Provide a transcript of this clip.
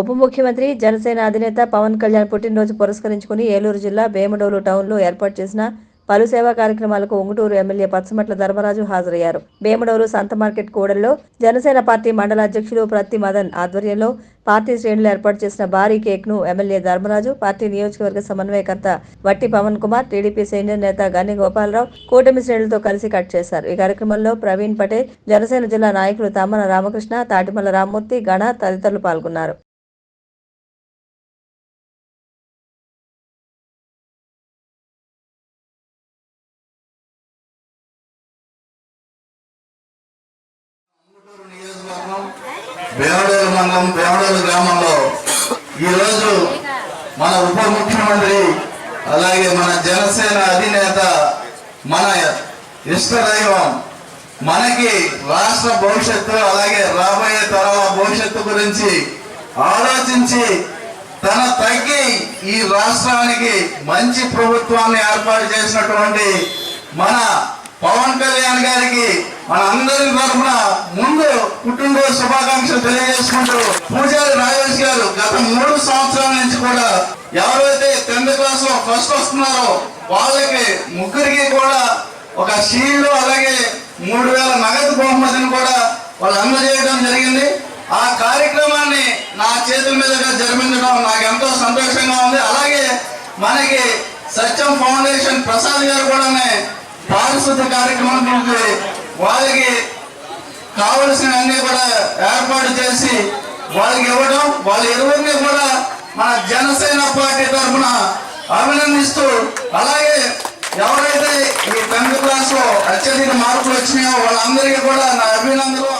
ఉప ముఖ్యమంత్రి జనసేన అధినేత పవన్ కళ్యాణ్ పుట్టినరోజు పురస్కరించుకుని ఏలూరు జిల్లా భీమడోలు టౌన్లో ఏర్పాటు చేసిన పలు సేవా కార్యక్రమాలకు ఉంగుటూరు ఎమ్మెల్యే పచ్చమట్ల ధర్మరాజు హాజరయ్యారు. భీమడోలు సంత మార్కెట్ కూడల్లో జనసేన పార్టీ మండల అధ్యక్షులు ప్రతి మదన్ ఆధ్వర్యంలో పార్టీ శ్రేణులు ఏర్పాటు చేసిన భారీ కేక్ను ఎమ్మెల్యే ధర్మరాజు పార్టీ నియోజకవర్గ సమన్వయకర్త వట్టి పవన్ కుమార్ టీడీపీ సీనియర్ నేత గని గోపాలరావు కూటమి శ్రేణులతో కలిసి కట్ చేశారు. ఈ కార్యక్రమంలో ప్రవీణ్ పటేల్ జనసేన జిల్లా నాయకులు తమ్మన రామకృష్ణ తాటిమల్ల రామ్మూర్తి గణ తదితరులు పాల్గొన్నారు. వేమడోలు మండలం వేమడోలు గ్రామంలో ఈరోజు మన ఉప ముఖ్యమంత్రి అలాగే మన జనసేన అధినేత మన ఇష్టదైవం మనకి రాష్ట్ర భవిష్యత్తు అలాగే రాబోయే తరాల భవిష్యత్తు గురించి ఆలోచించి తన తగ్గి ఈ రాష్ట్రానికి మంచి ప్రభుత్వాన్ని ఏర్పాటు చేసినటువంటి మన పవన్ కళ్యాణ్ గారికి మన అందరి తరఫున ముందు పుట్టినరోజు శుభాకాంక్షలు తెలియజేసుకుంటూ పూజారి రాజేష్ గారు గత మూడు సంవత్సరాల నుంచి కూడా ఎవరైతే టెన్త్ క్లాస్లో ఫస్ట్ వస్తున్నారో వాళ్ళకి ముగ్గురికి కూడా ఒక షీల్డ్ అలాగే మూడు వేల నగదు బహుమతిని కూడా వాళ్ళు అందజేయడం జరిగింది. ఆ కార్యక్రమాన్ని నా చేతుల మీదుగా జరిపించడం నాకు ఎంతో సంతోషంగా ఉంది. అలాగే మనకి సత్యం ఫౌండేషన్ ప్రసాద్ గారు కూడా పారిశుద్ధ కార్యక్రమం వాళ్ళకి వాళ్ళకి కావలసినవన్నీ కూడా ఏర్పాటు చేసి వాళ్ళకి ఇవ్వడం వాళ్ళ ఇరువురిని కూడా మన జనసేన పార్టీ తరఫున అభినందిస్తూ అలాగే ఎవరైతే ఈ టెన్త్ క్లాస్లో అత్యధిక మార్కులు వచ్చినాయో వాళ్ళందరికీ కూడా నా అభినందనలు